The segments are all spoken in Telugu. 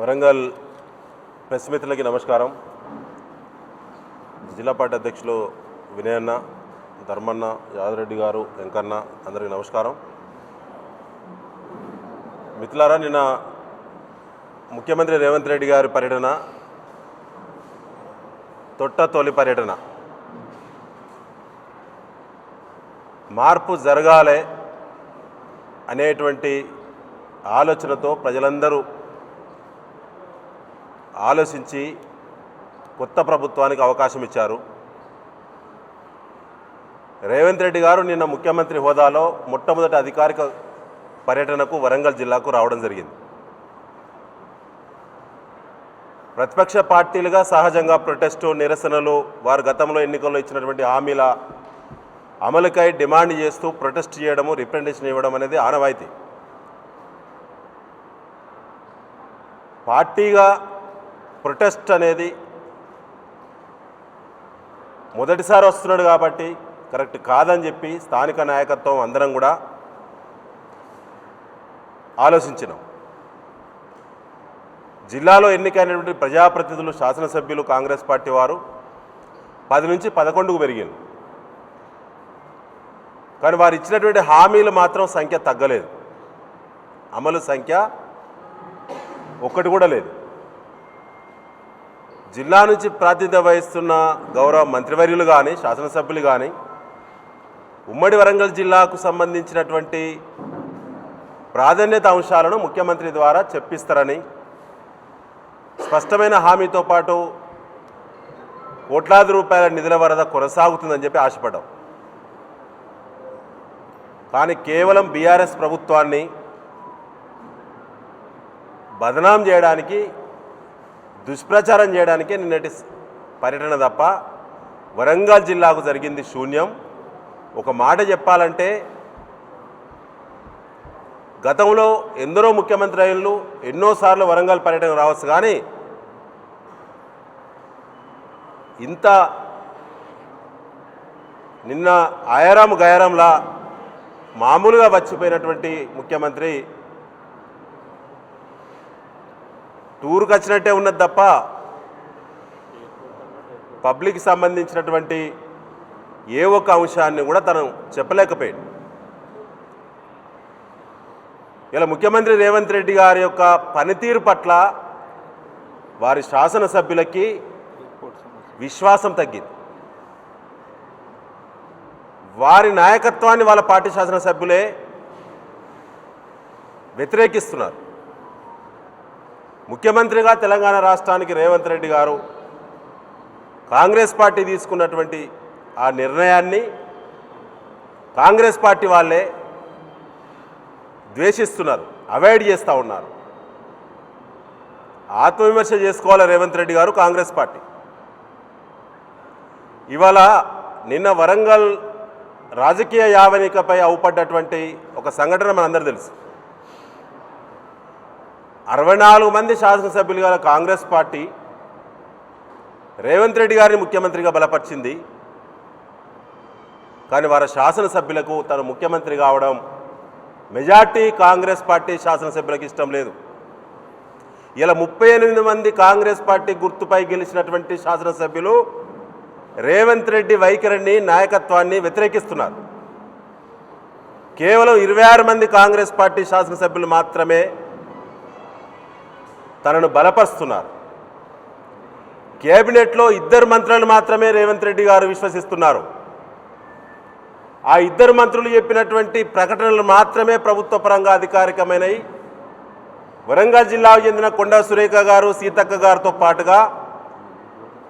వరంగల్ ప్రెస్ మిత్రులకి నమస్కారం. జిల్లా పార్టీ అధ్యక్షులు వినయన్న ధర్మన్న యాదరెడ్డి గారు వెంకన్న అందరికీ నమస్కారం. మిత్రులారా నిన్న ముఖ్యమంత్రి రేవంత్ రెడ్డి గారి పర్యటన తొట్ట తొలి పర్యటన. మార్పు జరగాలి అనేటువంటి ఆలోచనతో ప్రజలందరూ ఆలోచించి కొత్త ప్రభుత్వానికి అవకాశం ఇచ్చారు. రేవంత్ రెడ్డి గారు నిన్న ముఖ్యమంత్రి హోదాలో మొట్టమొదటి అధికారిక పర్యటనకు వరంగల్ జిల్లాకు రావడం జరిగింది. ప్రతిపక్ష పార్టీలుగా సహజంగా ప్రొటెస్టు నిరసనలు వారు గతంలో ఎన్నికల్లో ఇచ్చినటువంటి హామీల అమలుకై డిమాండ్ చేస్తూ ప్రొటెస్ట్ చేయడము రిప్రజెంటేషన్ ఇవ్వడం అనేది ఆనవాయితీ. పార్టీగా ప్రొటెస్ట్ అనేది మొదటిసారి వస్తున్నాడు కాబట్టి కరెక్ట్ కాదని చెప్పి స్థానిక నాయకత్వం అందరం కూడా ఆలోచించినాం. జిల్లాలో ఎన్నికైనటువంటి ప్రజాప్రతినిధులు శాసనసభ్యులు కాంగ్రెస్ పార్టీ వారు పది నుంచి పదకొండుకు పెరిగింది కానీ వారు ఇచ్చినటువంటి హామీలు మాత్రం సంఖ్య తగ్గలేదు. అమలు సంఖ్య ఒక్కటి కూడా లేదు. జిల్లా నుంచి ప్రాతినిధ్యం వహిస్తున్న గౌరవ మంత్రివర్యులు కానీ శాసనసభ్యులు కానీ ఉమ్మడి వరంగల్ జిల్లాకు సంబంధించినటువంటి ప్రాధాన్యత అంశాలను ముఖ్యమంత్రి ద్వారా చెప్పిస్తారని స్పష్టమైన హామీతో పాటు కోట్లాది రూపాయల నిధుల వరద కొనసాగుతుందని చెప్పి ఆశపడ్డాం. కానీ కేవలం బీఆర్ఎస్ ప్రభుత్వాన్ని బదనాం చేయడానికి దుష్ప్రచారం చేయడానికే నిన్నటి పర్యటన తప్ప వరంగల్ జిల్లాకు జరిగింది శూన్యం. ఒక మాట చెప్పాలంటే గతంలో ఎందరో ముఖ్యమంత్రి అయినలు ఎన్నోసార్లు వరంగల్ పర్యటన రావచ్చు కానీ ఇంత నిన్న ఆయారాం గయారాంలా మామూలుగా వచ్చిపోయినటువంటి ముఖ్యమంత్రి టూర్కి వచ్చినట్టే ఉన్నది తప్ప పబ్లిక్ సంబంధించినటువంటి ఏ ఒక్క అంశాన్ని కూడా తను చెప్పలేకపోయాడు ఇలా ముఖ్యమంత్రి రేవంత్ రెడ్డి గారి యొక్క పనితీరు పట్ల వారి శాసనసభ్యులకి విశ్వాసం తగ్గింది. వారి నాయకత్వాన్ని వాళ్ళ పార్టీ శాసనసభ్యులే వ్యతిరేకిస్తున్నారు. ముఖ్యమంత్రిగా తెలంగాణ రాష్ట్రానికి రేవంత్ రెడ్డి గారు కాంగ్రెస్ పార్టీ తీసుకున్నటువంటి ఆ నిర్ణయాన్ని కాంగ్రెస్ పార్టీ వాళ్ళే ద్వేషిస్తున్నారు అవాయిడ్ చేస్తూ ఉన్నారు. ఆత్మవిమర్శ చేసుకోవాలి రేవంత్ రెడ్డి గారు కాంగ్రెస్ పార్టీ? ఇవాళ నిన్న వరంగల్ రాజకీయ యావనికపై అవుపడ్డటువంటి ఒక సంఘటన మనందరూ తెలుసు. అరవై నాలుగు మంది శాసనసభ్యులు గల కాంగ్రెస్ పార్టీ రేవంత్ రెడ్డి గారిని ముఖ్యమంత్రిగా బలపరిచింది. కానీ వారి శాసనసభ్యులకు తను ముఖ్యమంత్రి కావడం మెజార్టీ కాంగ్రెస్ పార్టీ శాసనసభ్యులకు ఇష్టం లేదు. ఇలా ముప్పై ఎనిమిది మంది కాంగ్రెస్ పార్టీ గుర్తుపై గెలిచినటువంటి శాసనసభ్యులు రేవంత్ రెడ్డి వైఖరిని నాయకత్వాన్ని వ్యతిరేకిస్తున్నారు. కేవలం ఇరవై ఆరు మంది కాంగ్రెస్ పార్టీ శాసనసభ్యులు మాత్రమే తనను బలపరుస్తున్నారు. కేబినెట్లో ఇద్దరు మంత్రులు మాత్రమే రేవంత్ రెడ్డి గారు విశ్వసిస్తున్నారు. ఆ ఇద్దరు మంత్రులు చెప్పినటువంటి ప్రకటనలు మాత్రమే ప్రభుత్వ పరంగా అధికారికమైనవి వరంగల్ జిల్లాకు చెందిన కొండా సురేఖ గారు సీతక్క గారితో పాటుగా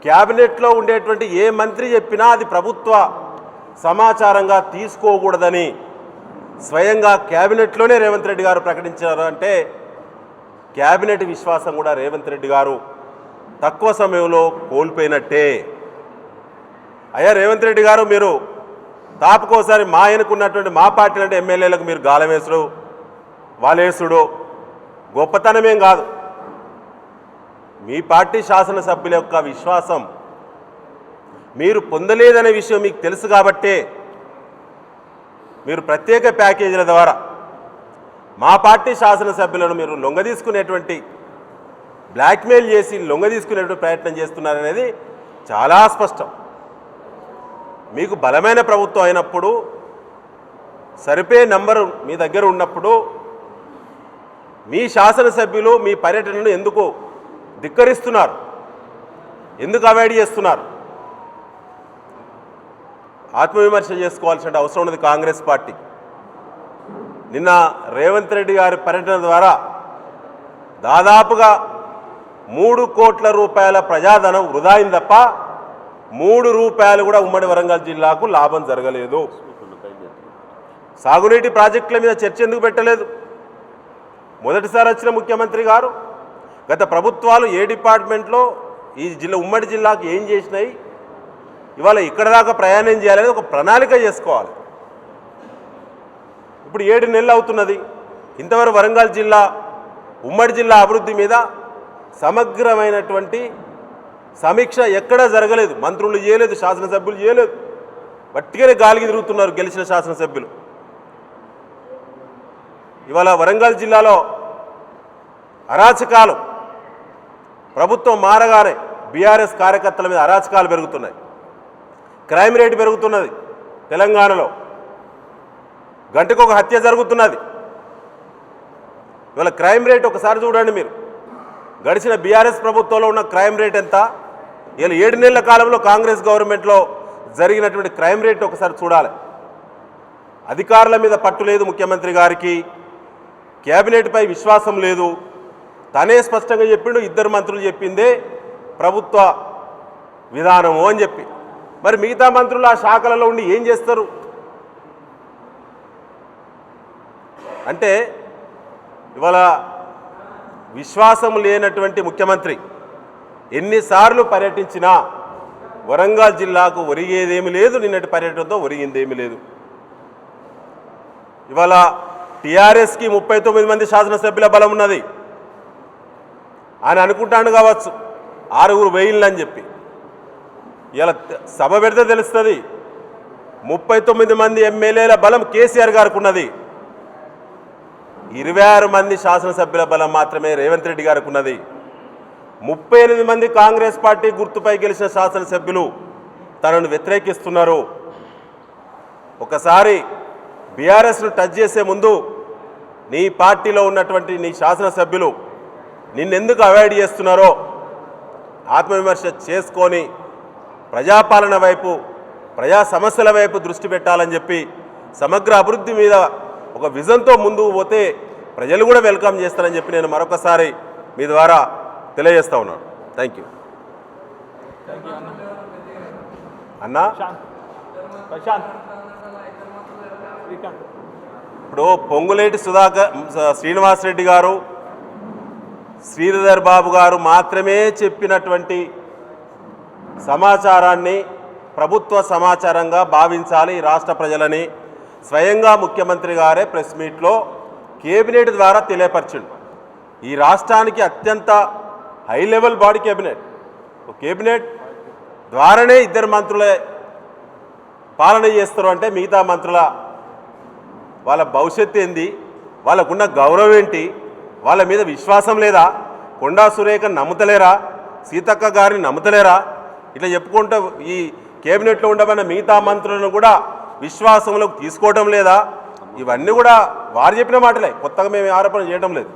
క్యాబినెట్లో ఉండేటువంటి ఏ మంత్రి చెప్పినా అది ప్రభుత్వ సమాచారంగా తీసుకోకూడదని స్వయంగా క్యాబినెట్లోనే రేవంత్ రెడ్డి గారు ప్రకటించారు అంటే క్యాబినెట్ విశ్వాసం కూడా రేవంత్ రెడ్డి గారు తక్కువ సమయంలో కోల్పోయినట్టే. అయ్యా రేవంత్ రెడ్డి గారు మీరు తాపుకోసారి మా ఆయనకున్నటువంటి మా పార్టీ అంటే ఎమ్మెల్యేలకు మీరు గాలమేసుడు వాలేసుడు. గొప్పతనమేం కాదు. మీ పార్టీ శాసనసభ్యుల యొక్క విశ్వాసం మీరు పొందలేదనే విషయం మీకు తెలుసు కాబట్టే మీరు ప్రత్యేక ప్యాకేజీల ద్వారా మా పార్టీ శాసనసభ్యులను మీరు లొంగదీసుకునేటువంటి బ్లాక్మెయిల్ చేసి లొంగ తీసుకునేటువంటి ప్రయత్నం చేస్తున్నారనేది చాలా స్పష్టం. మీకు బలమైన ప్రభుత్వం అయినప్పుడు సరిపోయే నంబరు మీ దగ్గర ఉన్నప్పుడు మీ శాసనసభ్యులు మీ పర్యటనను ఎందుకు ధిక్కరిస్తున్నారు? ఎందుకు అవాయిడ్ చేస్తున్నారు? ఆత్మవిమర్శ చేసుకోవాల్సిన అవసరం ఉన్నది కాంగ్రెస్ పార్టీ. నిన్న రేవంత్ రెడ్డి గారి పర్యటన ద్వారా దాదాపుగా మూడు కోట్ల రూపాయల ప్రజాధనం వృధా అయింది తప్ప మూడు రూపాయలు కూడా ఉమ్మడి వరంగల్ జిల్లాకు లాభం జరగలేదు. సాగునీటి ప్రాజెక్టుల మీద చర్చ ఎందుకు పెట్టలేదు? మొదటిసారి వచ్చిన ముఖ్యమంత్రి గారు గత ప్రభుత్వాలు ఏ డిపార్ట్మెంట్లో ఈ జిల్లా ఉమ్మడి జిల్లాకు ఏం చేసినాయి? ఇవాళ ఇక్కడ దాకా ప్రయాణం చేయాలని ఒక ప్రణాళిక చేసుకోవాలి. ఇప్పుడు ఏడు నెలలు అవుతున్నది. ఇంతవరకు వరంగల్ జిల్లా ఉమ్మడి జిల్లా అభివృద్ధి మీద సమగ్రమైనటువంటి సమీక్ష ఎక్కడా జరగలేదు. మంత్రులు చేయలేదు శాసనసభ్యులు చేయలేదు. వట్టిగానే గాలికి తిరుగుతున్నారు గెలిచిన శాసనసభ్యులు. ఇవాళ వరంగల్ జిల్లాలో అరాచకాలు ప్రభుత్వం మారగానే బీఆర్ఎస్ కార్యకర్తల మీద అరాచకాలు పెరుగుతున్నాయి. క్రైమ్ రేట్ పెరుగుతున్నది తెలంగాణలో. గంటకు ఒక హత్య జరుగుతున్నది. ఇవాళ క్రైమ్ రేట్ ఒకసారి చూడండి మీరు. గడిచిన బీఆర్ఎస్ ప్రభుత్వంలో ఉన్న క్రైమ్ రేట్ ఎంత? ఇలా ఏడు నెలల కాలంలో కాంగ్రెస్ గవర్నమెంట్లో జరిగినటువంటి క్రైమ్ రేట్ ఒకసారి చూడాలి. అధికారుల మీద పట్టు లేదు ముఖ్యమంత్రి గారికి. కేబినెట్పై విశ్వాసం లేదు. తనే స్పష్టంగా చెప్పిండు ఇద్దరు మంత్రులు చెప్పిందే ప్రభుత్వ విధానము అని చెప్పి. మరి మిగతా మంత్రులు ఆ శాఖలలో ఉండి ఏం చేస్తారు? అంటే ఇవాళ విశ్వాసం లేనటువంటి ముఖ్యమంత్రి ఎన్నిసార్లు పర్యటించినా వరంగల్ జిల్లాకు ఒరిగేదేమి లేదు నిన్నటి పర్యటనతో ఒరిగిందేమీ లేదు. ఇవాళ టీఆర్ఎస్కి ముప్పై తొమ్మిది మంది శాసనసభ్యుల బలం ఉన్నది. ఆయన అనుకుంటాను కావచ్చు ఆరుగురు వేయిల్ని చెప్పి. ఇలా సభ పెడితే తెలుస్తుంది ముప్పై తొమ్మిది మంది ఎమ్మెల్యేల బలం కేసీఆర్ గారికి ఉన్నది ఇరవై ఆరు మంది శాసనసభ్యుల బలం మాత్రమే రేవంత్ రెడ్డి గారికి ఉన్నది ముప్పై ఎనిమిది మంది కాంగ్రెస్ పార్టీ గుర్తుపై గెలిచిన శాసనసభ్యులు తనను వ్యతిరేకిస్తున్నారు. ఒకసారి బీఆర్ఎస్ను టచ్ చేసే ముందు నీ పార్టీలో ఉన్నటువంటి నీ శాసనసభ్యులు నిన్నెందుకు అవాయిడ్ చేస్తున్నారో ఆత్మవిమర్శ చేసుకొని ప్రజాపాలన వైపు ప్రజా సమస్యల వైపు దృష్టి పెట్టాలని చెప్పి సమగ్ర అభివృద్ధి మీద ఒక విజన్తో ముందుకు పోతే ప్రజలు కూడా వెల్కమ్ చేస్తారని చెప్పి నేను మరొకసారి మీ ద్వారా తెలియజేస్తా ఉన్నాను. థ్యాంక్ యూ అన్నా? ఇప్పుడు పొంగులేటి సుధాకర్ శ్రీనివాసరెడ్డి గారు శ్రీధర్ బాబు గారు మాత్రమే చెప్పినటువంటి సమాచారాన్ని ప్రభుత్వ సమాచారంగా భావించాలి రాష్ట్ర ప్రజలని. స్వయంగా ముఖ్యమంత్రి గారే ప్రెస్ మీట్లో కేబినెట్ ద్వారా తెలియపరిచిండు. ఈ రాష్ట్రానికి అత్యంత high level body cabinet. Cabinet ద్వారానే ఇద్దరు మంత్రులే పాలన చేస్తారు అంటే మిగతా మంత్రుల వాళ్ళ భవిష్యత్తు ఏంది? వాళ్ళకున్న గౌరవం ఏంటి? వాళ్ళ మీద విశ్వాసం లేదా? కొండా సురేఖ నమ్ముతలేరా? సీతక్క గారిని నమ్ముతలేరా? ఇట్లా చెప్పుకుంటే ఈ కేబినెట్లో ఉండబడిన మిగతా మంత్రులను కూడా విశ్వాసంలోకి తీసుకోవడం లేదా? ఇవన్నీ కూడా వారు చెప్పిన మాటలే. కొత్తగా మేము ఆరోపణ చేయడం లేదు.